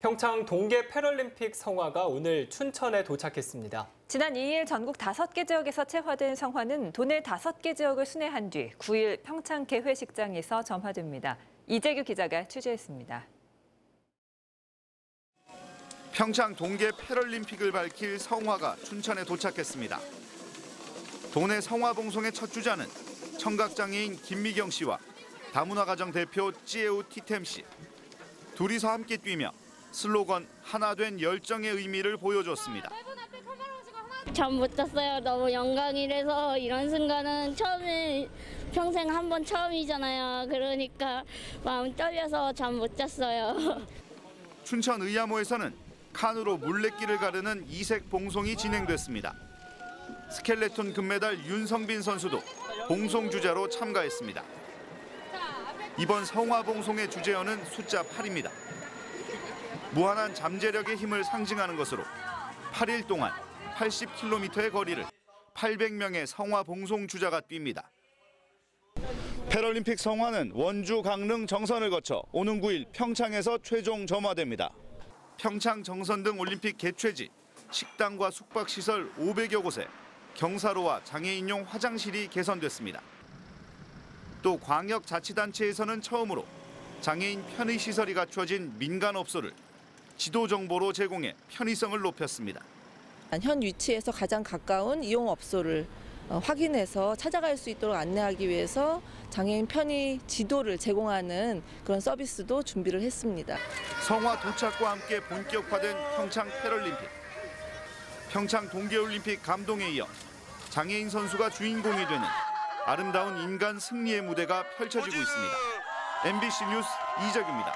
평창 동계 패럴림픽 성화가 오늘 춘천에 도착했습니다. 지난 2일 전국 5개 지역에서 채화된 성화는 도내 5개 지역을 순회한 뒤 9일 평창 개회식장에서 점화됩니다. 이재규 기자가 취재했습니다. 평창 동계 패럴림픽을 밝힐 성화가 춘천에 도착했습니다. 도내 성화 봉송의 첫 주자는 청각장애인 김미경 씨와 다문화 가정 대표 찌에우 티템 씨. 둘이서 함께 뛰며 슬로건 하나 된 열정의 의미를 보여줬습니다. 잠 못 잤어요. 너무 영광이라서 이런 순간은 처음에 평생 한 번 처음이잖아요. 그러니까 마음 떨려서 잠 못 잤어요. 춘천 의야모에서는 칸으로 물레길을 가르는 이색 봉송이 진행됐습니다. 스켈레톤 금메달 윤성빈 선수도 봉송 주자로 참가했습니다. 이번 성화 봉송의 주제어는 숫자 8입니다. 무한한 잠재력의 힘을 상징하는 것으로 8일 동안 80km의 거리를 800명의 성화 봉송 주자가 뜁니다. 패럴림픽 성화는 원주, 강릉, 정선을 거쳐 오는 9일 평창에서 최종 점화됩니다. 평창, 정선 등 올림픽 개최지, 식당과 숙박시설 500여 곳에 경사로와 장애인용 화장실이 개선됐습니다. 또 광역자치단체에서는 처음으로 장애인 편의시설이 갖춰진 민간업소를 지도 정보로 제공해 편의성을 높였습니다. 현 위치에서 가장 가까운 이용업소를 어, 확인해서 찾아갈 수 있도록 안내하기 위해서 장애인 편의 지도를 제공하는 그런 서비스도 준비를 했습니다. 성화 도착과 함께 본격화된 평창 패럴림픽. 평창 동계올림픽 감동에 이어 장애인 선수가 주인공이 되는 아름다운 인간 승리의 무대가 펼쳐지고 있습니다. MBC 뉴스 이적입니다.